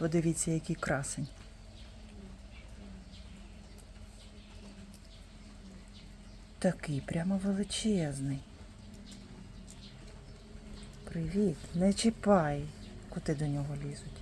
Подивіться, який красень. Такий прямо величезний. Привіт, не чіпай. Коти до нього лізуть.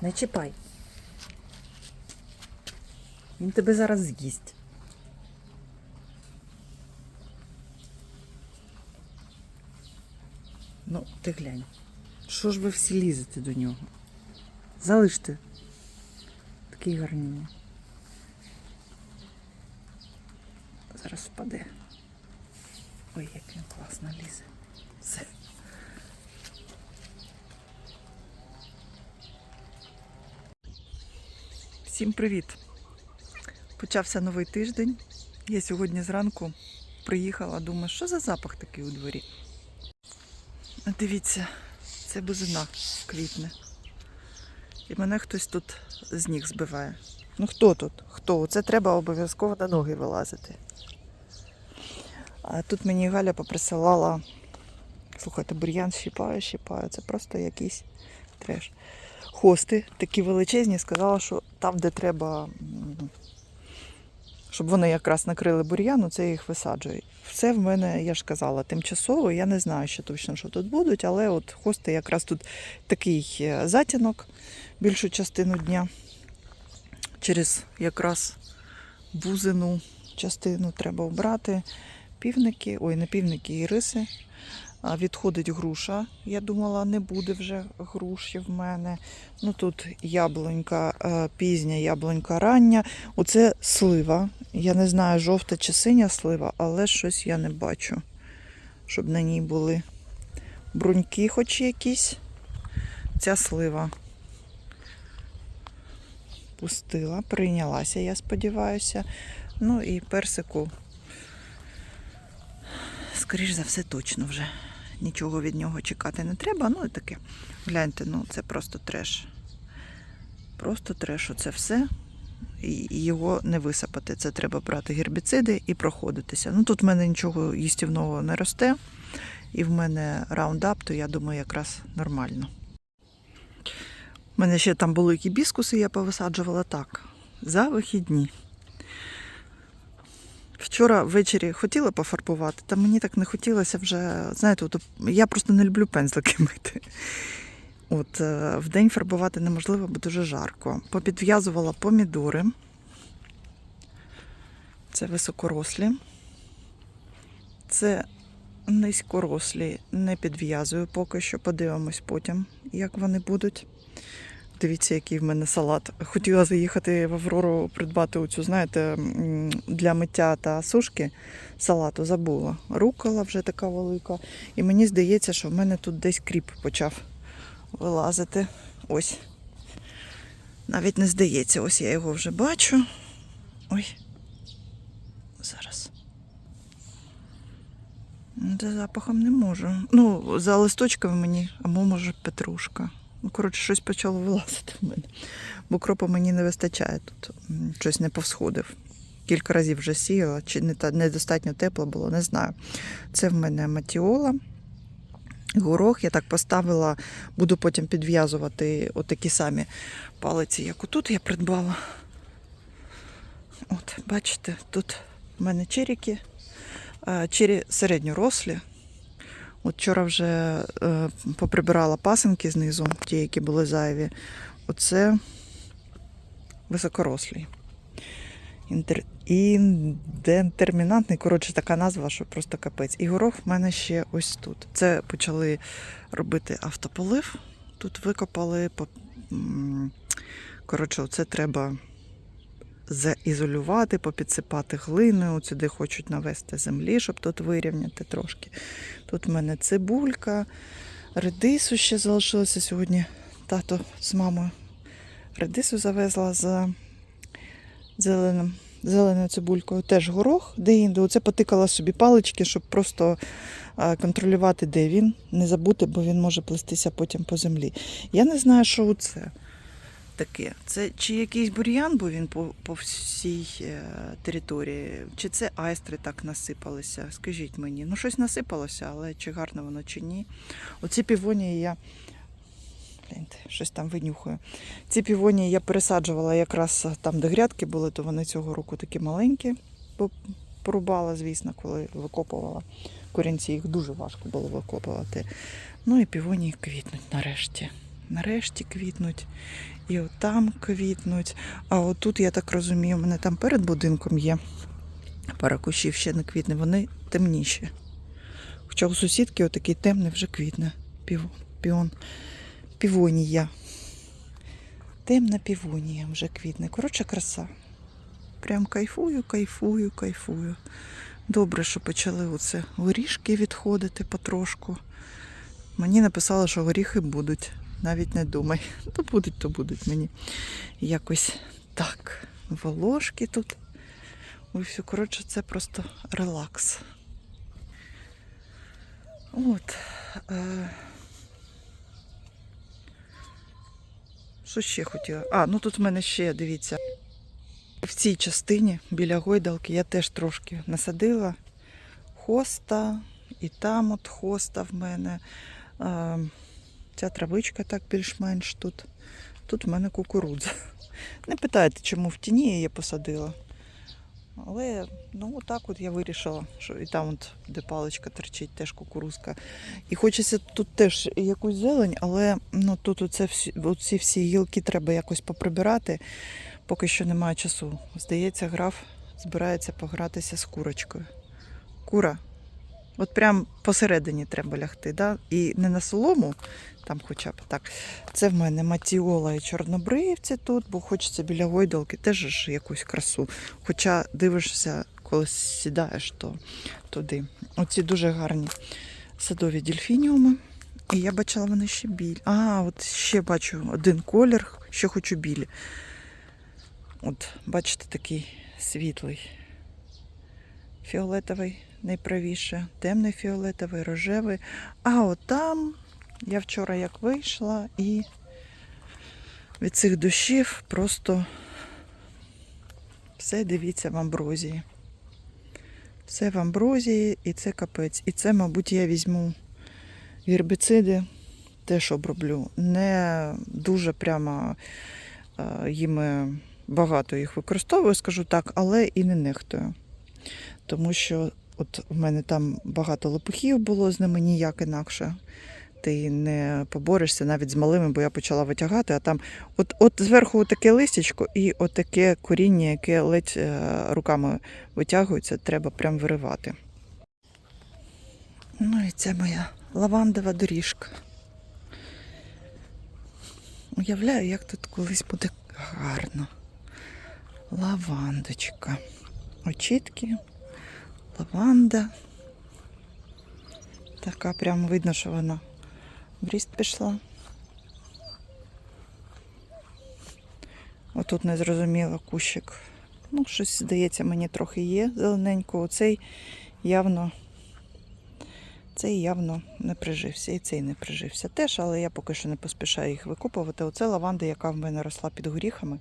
Не чіпай. Він тебе зараз з'їсть. Ну, ти глянь. Що ж ви всі лізете до нього? Залиште. Такий гарний. Зараз впаде. Ой, як він класно лізе. Все. Всім привіт! Почався новий тиждень. Я сьогодні зранку приїхала, думаю, що за запах такий у дворі. Дивіться, це бузина квітне. І мене хтось тут з ніг збиває. Ну хто тут? Хто? Це треба обов'язково на ноги вилазити. А тут мені Галя поприсилала. Слухайте, бур'ян щіпаю, щіпаю. Це просто якийсь треш. Хости такі величезні, сказала, що там, де треба, щоб вони якраз накрили бур'яну, це їх висаджую. Все в мене, я ж казала, тимчасово. Я не знаю ще точно, що тут будуть, але от хости якраз тут такий е, затінок більшу частину дня. Через якраз бузину частину треба обрати. Півники, ой, не півники, іриси. Відходить груша. Я думала, не буде вже груші в мене. Ну тут яблунька е, пізня, яблунька рання. Оце слива. Я не знаю, жовта чи синя слива, але щось я не бачу, щоб на ній були бруньки, хоч якісь. Ця слива пустила, прийнялася, я сподіваюся. Ну і персику, скоріш за все, точно вже. Нічого від нього чекати не треба. Ну і таке. Гляньте, ну це просто треш. Просто треш, оце все. І його не висипати. Це треба брати гербіциди і проходитися. Ну тут в мене нічого їстівного не росте. І в мене раундап, то я думаю, якраз нормально. У мене ще там були гібіскуси, я повисаджувала так. За вихідні. Вчора ввечері хотіла пофарбувати, та мені так не хотілося вже. Знаєте, от, я просто не люблю пензлики мити. От, е, в день фарбувати неможливо, бо дуже жарко. Попідв'язувала помідори. Це високорослі. Це низькорослі. Не підв'язую поки що. Подивимось потім, як вони будуть. Дивіться, який в мене салат. Хотіла заїхати в Аврору придбати оцю, знаєте, для миття та сушки салату. Забула. Рукола вже така велика. І мені здається, що в мене тут десь кріп почав вилазити. Ось. Навіть не здається, ось я його вже бачу. Ой. Зараз. За запахом не можу. Ну, за листочками мені, або може петрушка. Ну, коротше, щось почало вилазити в мене. Бо кропу мені не вистачає тут. Щось не повсходив. Кілька разів вже сіяла, чи не та недостатньо тепло було, не знаю. Це в мене матіола. Горох я так поставила, буду потім підв'язувати отакі самі палиці, як отут я придбала. От, бачите, тут в мене черіки, чері середньорослі. От вчора вже е, поприбирала пасинки знизу, ті, які були зайві. Оце високорослий. Інтер... Індетермінантний, коротше, така назва, що просто капець. І горох в мене ще ось тут. Це почали робити автополив. Тут викопали. по- Коротше, це треба заізолювати, попідсипати глиною. Сюди хочуть навести землі, щоб тут вирівняти трошки. Тут в мене цибулька, редису ще залишилося сьогодні. Тато з мамою редису завезла за зеленим, зеленою цибулькою. Теж горох, де інде. Оце потикала собі палички, щоб просто контролювати, де він, не забути, бо він може плестися потім по землі. Я не знаю, що це таке. Це чи якийсь бур'ян, бо він по, по всій е, території, чи це айстри так насипалися? Скажіть мені. Ну, щось насипалося, але чи гарно воно, чи ні. Оці півонії я щось там винюхаю. Ці півонії я пересаджувала якраз там, де грядки були, то вони цього року такі маленькі, бо порубала, звісно, коли викопувала корінці. Їх дуже важко було викопувати. Ну і півонії квітнуть нарешті. Нарешті квітнуть. І от там квітнуть. А отут, я так розумію, у мене там перед будинком є пара кущів ще не квітне, вони темніші. Хоча у сусідки отакий темний вже квітне. Пів, піон, півонія. Темна півонія вже квітне. Коротше, краса. Прям кайфую, кайфую, кайфую. Добре, що почали оце горішки відходити потрошку. Мені написали, що горіхи будуть. Навіть не думай. То будуть, то будуть мені. Якось так. Волошки тут. Ой, все, коротше, це просто релакс. От. Е... Що ще хотіла? А, ну тут в мене ще, дивіться. В цій частині біля гойдалки я теж трошки насадила хоста, і там от хоста в мене. Е... Ця травичка так більш-менш тут. Тут в мене кукурудза. Не питайте, чому в тіні я її посадила. Але ну отак от я вирішила, що і там, от, де паличка торчить, теж кукурузка. І хочеться тут теж якусь зелень, але ну, тут оце всі, оці всі гілки треба якось поприбирати, поки що немає часу. Здається, граф збирається погратися з курочкою. Кура. От прям посередині треба лягти, да? і не на солому, там хоча б так. Це в мене матіола і чорнобривці тут, бо хочеться біля гойдалки теж якусь красу. Хоча дивишся, коли сідаєш, то туди. Оці дуже гарні садові дельфініуми. І я бачила вони ще білі. А, от ще бачу один колір, ще хочу білі. От, бачите, такий світлий. Фіолетовий найправіше, темний фіолетовий, рожевий. А от там я вчора як вийшла і від цих дощів просто все дивіться в амброзії. Все в амброзії і це капець. І це, мабуть, я візьму гербіциди, теж оброблю. Не дуже прямо е, їми багато їх використовую, скажу так, але і не нехтую. Тому що от в мене там багато лопухів було, з ними ніяк інакше. Ти не поборешся навіть з малими, бо я почала витягати, а там от, от зверху таке листячко і отаке коріння, яке ледь е, руками витягується, треба прям виривати. Ну і це моя лавандова доріжка. Уявляю, як тут колись буде гарно. Лавандочка. Очітки, лаванда. Така прям видно, що вона в ріст пішла. Отут незрозуміло кущик. Ну, щось, здається, мені трохи є зелененького. Цей явно, цей явно не прижився. І цей не прижився теж, але я поки що не поспішаю їх викопувати. Оце лаванда, яка в мене росла під горіхами.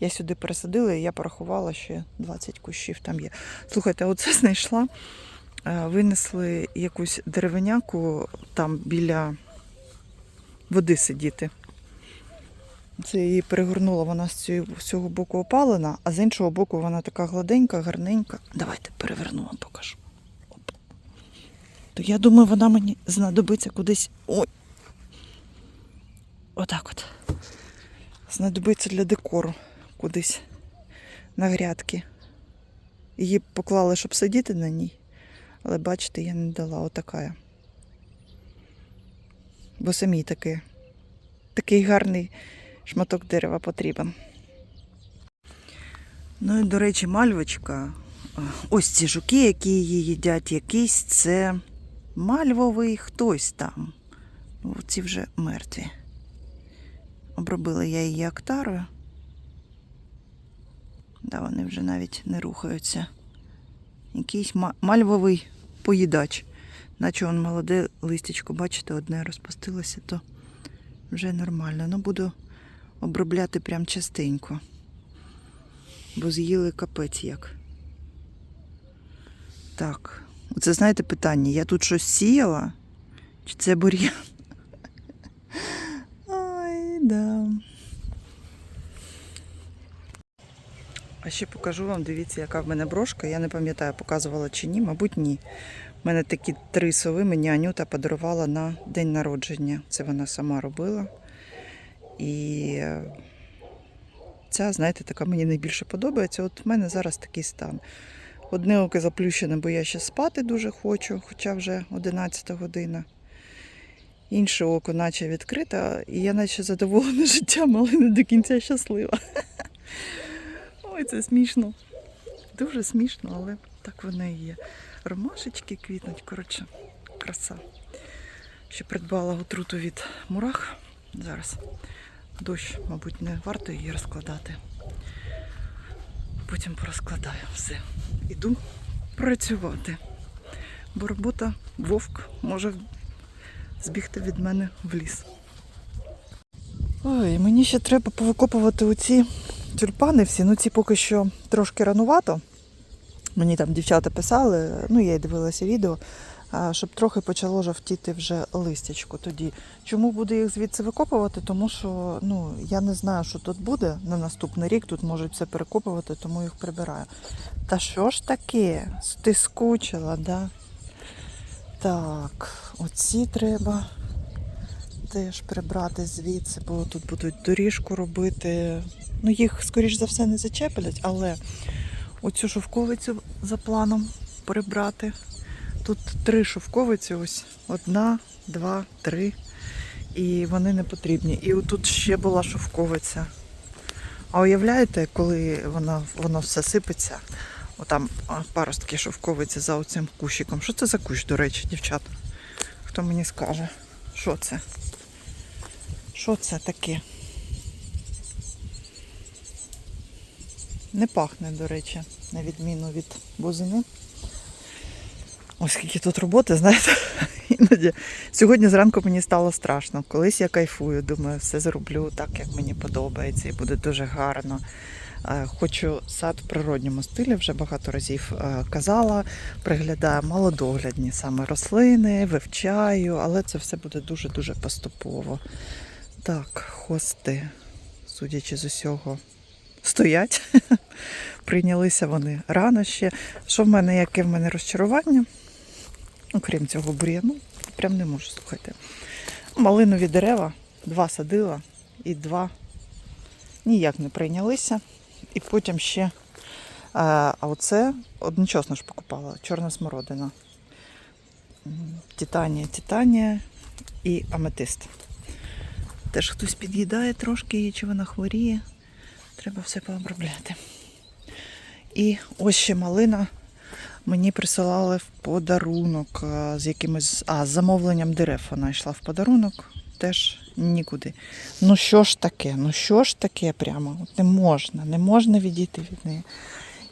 Я сюди пересадила і я порахувала ще 20 кущів там є. Слухайте, оце знайшла. Е, Винесли якусь деревиняку там біля води сидіти. Це її перегорнула, вона з цього боку опалена, а з іншого боку вона така гладенька, гарненька. Давайте переверну вам покажу. Оп. То я думаю, вона мені знадобиться кудись. Ой. Отак от. Знадобиться для декору кудись на грядки. Її поклали, щоб сидіти на ній. Але бачите, я не дала отака. Бо самій таки, такий гарний шматок дерева потрібен. Ну і, до речі, мальвочка. Ось ці жуки, які її їдять, якийсь це мальвовий хтось там. Ці вже мертві. Обробила я її актарою. Да, вони вже навіть не рухаються. Якийсь ма- мальвовий поїдач. Наче он молоде листячко, бачите, одне розпустилося, то вже нормально. Ну, буду обробляти прям частенько. Бо з'їли капець як. Так. Оце знаєте питання, я тут щось сіяла? Чи це бур'ян? А ще покажу вам, дивіться, яка в мене брошка. Я не пам'ятаю, показувала чи ні, мабуть, ні. У мене такі три сови мені Анюта подарувала на день народження. Це вона сама робила. І е, ця, знаєте, така мені найбільше подобається. От в мене зараз такий стан. Одне око заплющене, бо я ще спати дуже хочу, хоча вже 11 година. Інше око наче відкрите, і я наче задоволена життям, але не до кінця щаслива. Ой, це смішно. Дуже смішно, але так воно і є. Ромашечки квітнуть, коротше, краса. Ще придбала отруту від мурах. Зараз дощ, мабуть, не варто її розкладати. Потім порозкладаю все. Іду працювати. Бо робота вовк може збігти від мене в ліс. Ой, мені ще треба повикопувати оці тюльпани всі. Ну ці поки що трошки ранувато. Мені там дівчата писали, ну я й дивилася відео, щоб трохи почало жовтіти вже листячко тоді. Чому буду їх звідси викопувати? Тому що ну, я не знаю, що тут буде на наступний рік. Тут можуть все перекопувати, тому їх прибираю. Та що ж таке? Ти скучила, да? Так, оці треба теж прибрати звідси, бо тут будуть доріжку робити. Ну, їх, скоріш за все, не зачеплять, але оцю шовковицю за планом прибрати. Тут три шовковиці, ось одна, два, три. І вони не потрібні. І отут ще була шовковиця. А уявляєте, коли вона, воно все сипеться, отам паростки шовковиці за оцим кущиком. Що це за кущ, до речі, дівчата? Хто мені скаже? Що це? Що це таке? Не пахне, до речі, на відміну від бузини. Ось скільки тут роботи, знаєте, іноді. Сьогодні зранку мені стало страшно. Колись я кайфую, думаю, все зроблю так, як мені подобається, і буде дуже гарно. Е, Хочу сад в природньому стилі, вже багато разів е, казала, приглядаю малодоглядні саме рослини, вивчаю, але це все буде дуже-дуже поступово. Так, хости, судячи з усього, стоять. Прийнялися вони рано ще. Що в мене, яке в мене розчарування? Окрім цього бур'яну, прям не можу слухайте. Малинові дерева, два садила і два ніяк не прийнялися. І потім ще, е, а оце одночасно ж покупала, чорна смородина. Титанія, титанія і аметист. Теж хтось під'їдає трошки її, чи вона хворіє. Треба все пообробляти. І ось ще малина мені присилали в подарунок з якимось. А, замовленням дерев вона йшла в подарунок. Теж нікуди. Ну що ж таке? Ну що ж таке прямо? Не можна, не можна відійти від неї.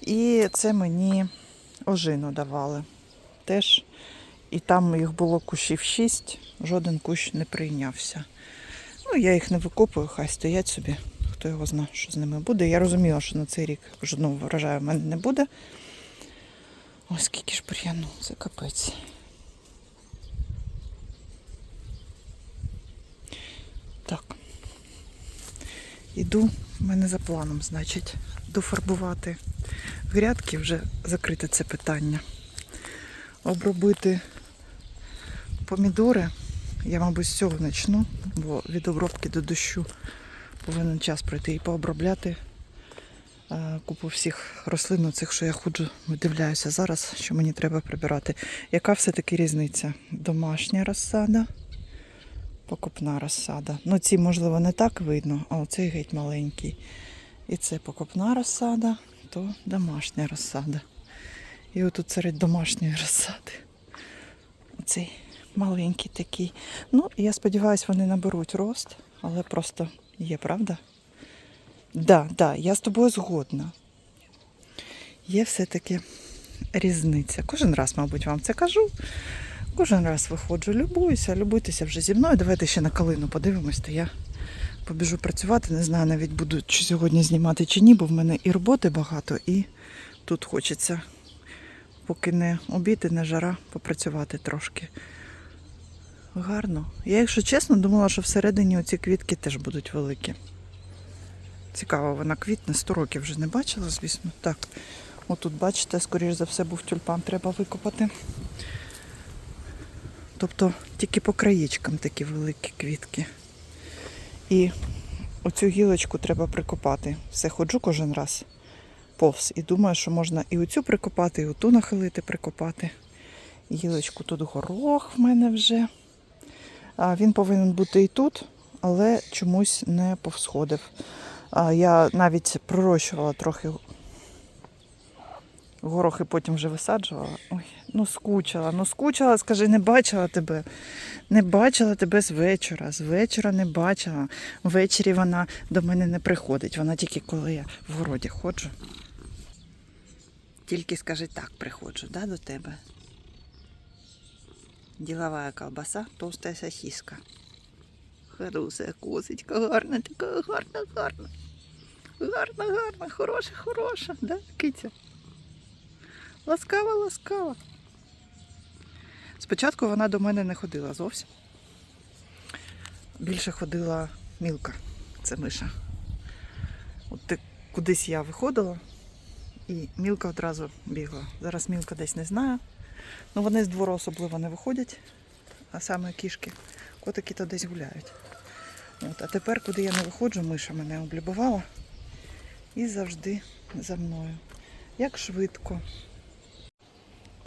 І це мені ожину давали. Теж. І там їх було кущів шість, жоден кущ не прийнявся. Ну, я їх не викопую, хай стоять собі. Хто його знає, що з ними буде. Я розуміла, що на цей рік жодного врожаю в мене не буде. Ось скільки ж бур'яну, це капець. Так. Іду, в мене за планом, значить, дофарбувати грядки, вже закрите це питання. Обробити помідори. Я, мабуть, з цього почну, бо від обробки до дощу повинен час пройти і пообробляти е, купу всіх рослин, цих, що я ходжу, видивляюся зараз, що мені треба прибирати. Яка все-таки різниця? Домашня розсада, покупна розсада. Ну, ці, можливо, не так видно, а оцей геть маленький. І це покупна розсада, то домашня розсада. І отут серед домашньої розсади. Оцей маленький такий. Ну, я сподіваюся, вони наберуть рост, але просто є, правда? Да, да, я з тобою згодна. Є все-таки різниця. Кожен раз, мабуть, вам це кажу. Кожен раз виходжу, любуюся, любуйтеся вже зі мною. Давайте ще на калину подивимось, то я побіжу працювати. Не знаю, навіть буду чи сьогодні знімати чи ні, бо в мене і роботи багато, і тут хочеться, поки не обід не жара, попрацювати трошки. Гарно. Я, якщо чесно, думала, що всередині оці квітки теж будуть великі. Цікаво, вона квітне 100 років вже не бачила, звісно. Так, отут, бачите, скоріш за все, був тюльпан, треба викопати. Тобто тільки по краєчкам такі великі квітки. І оцю гілочку треба прикопати. Все ходжу кожен раз повз. І думаю, що можна і оцю прикопати, і оту нахилити, прикопати. Гілочку тут горох в мене вже. Він повинен бути і тут, але чомусь не повсходив. Я навіть пророщувала трохи горох і потім вже висаджувала. Ой, ну скучила, ну скучила, скажи, не бачила тебе. Не бачила тебе з вечора. З вечора не бачила. Ввечері вона до мене не приходить. Вона тільки коли я в городі ходжу. Тільки скажи так, приходжу, да, до тебе. Ділова колбаса, товста сосиска. Хороша косочка, гарна, така гарна, гарна. Гарна, гарна, хороша, хороша, да, киця? Ласкава, ласкава. Спочатку вона до мене не ходила зовсім. Більше ходила мілка, це миша. От ти кудись я виходила, і мілка одразу бігла. Зараз мілка десь не знаю. Ну вони з двору особливо не виходять, а саме кішки. Котики то десь гуляють. От, а тепер, куди я не виходжу, миша мене облюбувала і завжди за мною. Як швидко.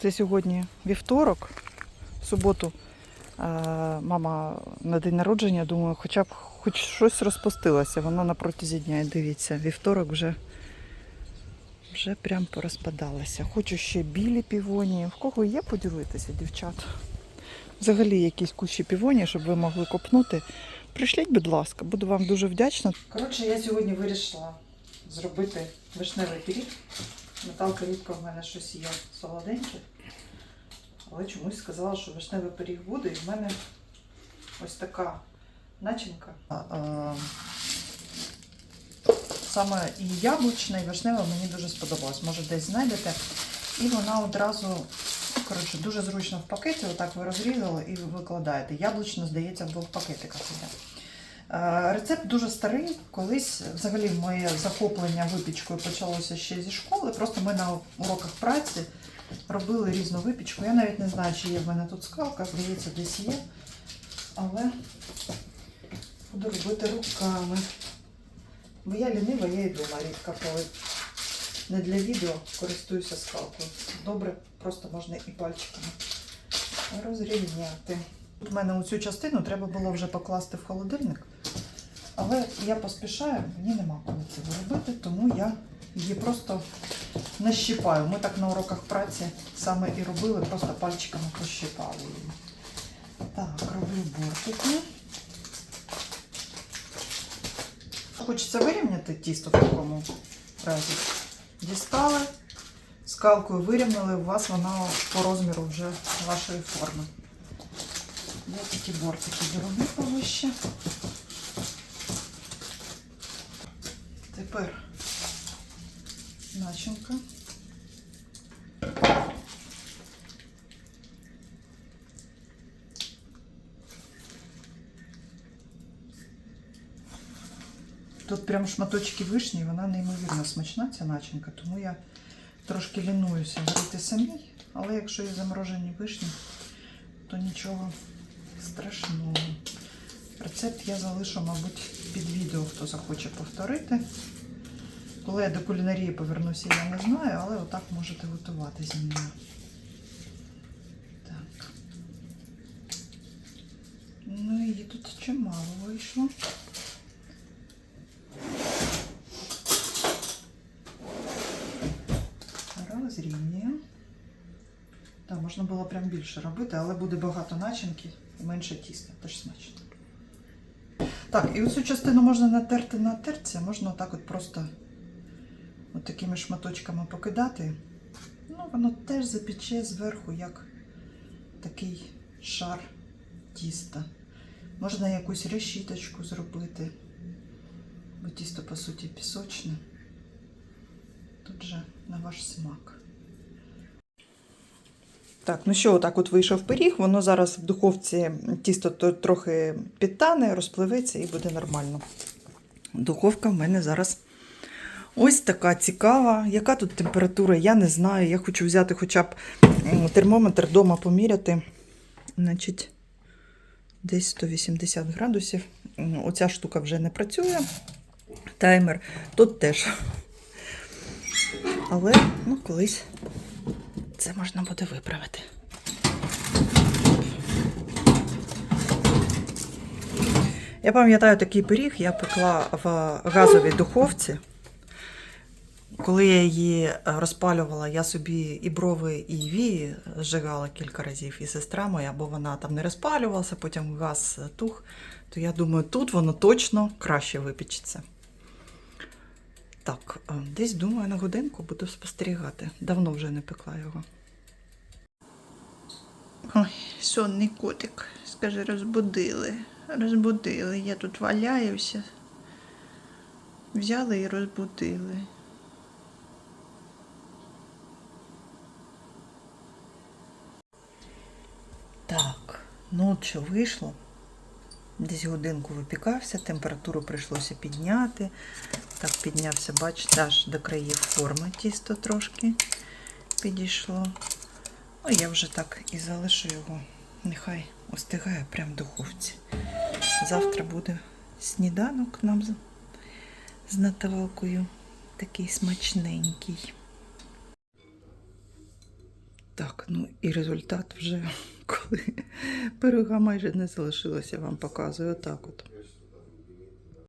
Це сьогодні вівторок, в суботу. Мама на день народження, думаю, хоча б хоч щось розпустилося. Воно на протязі дня. І Дивіться, вівторок вже, вже прям порозпадалося. Хочу ще білі півоні. В кого є поділитися, дівчат? Взагалі якісь кущі півоні, щоб ви могли копнути. Пришліть, будь ласка, буду вам дуже вдячна. Коротше, я сьогодні вирішила зробити вишневий пиріг. Наталка рідко в мене щось є солоденьке. Але чомусь сказала, що вишневий пиріг буде, і в мене ось така начинка. Саме і яблучна, і вишнева мені дуже сподобалась. Може десь знайдете. І вона одразу, коротше, дуже зручно в пакеті. Отак ви розрізали і викладаєте. Яблучно, здається, в двох пакетиках іде. Е, Рецепт дуже старий. Колись взагалі моє захоплення випічкою почалося ще зі школи. Просто ми на уроках праці робили різну випічку. Я навіть не знаю, чи є в мене тут скалка, здається, десь є. Але буду робити руками. Бо я лінива, я і вдома рідко, коли не для відео користуюся скалкою. Добре, просто можна і пальчиками розрівняти. Тут в мене оцю частину треба було вже покласти в холодильник. Але я поспішаю, мені нема коли це робити, тому я її просто нащипаю. Ми так на уроках праці саме і робили, просто пальчиками пощипали її. Так, роблю бортики. Хочеться вирівняти тісто в такому разі. Дістали, скалкою вирівняли, у вас вона по розміру вже вашої форми. Я такі бортики зроблю повище. Тепер начинка. Тут прям шматочки вишні, вона неймовірно смачна, ця начинка, тому я трошки лінуюся варити самій, але якщо є заморожені вишні, то нічого страшного. Рецепт я залишу, мабуть, під відео, хто захоче повторити. Коли я до кулінарії повернуся, я не знаю, але отак можете готувати зі мною. Так. Ну її тут чимало вийшло. Розрівнюємо. Так, можна було прям більше робити, але буде багато начинки і менше тіста. Теж смачно. Так, і оцю частину можна натерти на терці, а можна отак от просто от такими шматочками покидати. Ну, воно теж запече зверху, як такий шар тіста. Можна якусь решіточку зробити, бо тісто, по суті, пісочне. Тут же на ваш смак. Так, ну що, отак от вийшов пиріг, воно зараз в духовці тісто трохи підтане, розпливеться і буде нормально. Духовка в мене зараз Ось така цікава. Яка тут температура, я не знаю. Я хочу взяти хоча б термометр вдома поміряти. Значить, десь 180 градусів. Оця штука вже не працює. Таймер. Тут теж. Але ну, колись це можна буде виправити. Я пам'ятаю такий пиріг, я пекла в газовій духовці. Коли я її розпалювала, я собі і брови, і вії зжигала кілька разів, і сестра моя, бо вона там не розпалювалася, потім газ тух, то я думаю, тут воно точно краще випічеться. Так, е, десь думаю, на годинку буду спостерігати. Давно вже не пекла його. Ой, сонний котик, скажи, розбудили. Розбудили. Я тут валяюся. Взяли і розбудили. Так, ну що вийшло. Десь годинку випікався, температуру прийшлося підняти. Так, піднявся, бачите, аж до країв форми тісто трошки підійшло. Ну, я вже так і залишу його. Нехай остигає прямо в духовці. Завтра буде сніданок нам з, Наталкою. Такий смачненький. Так, ну і результат вже, пирога майже не залишилося, вам показую отак от.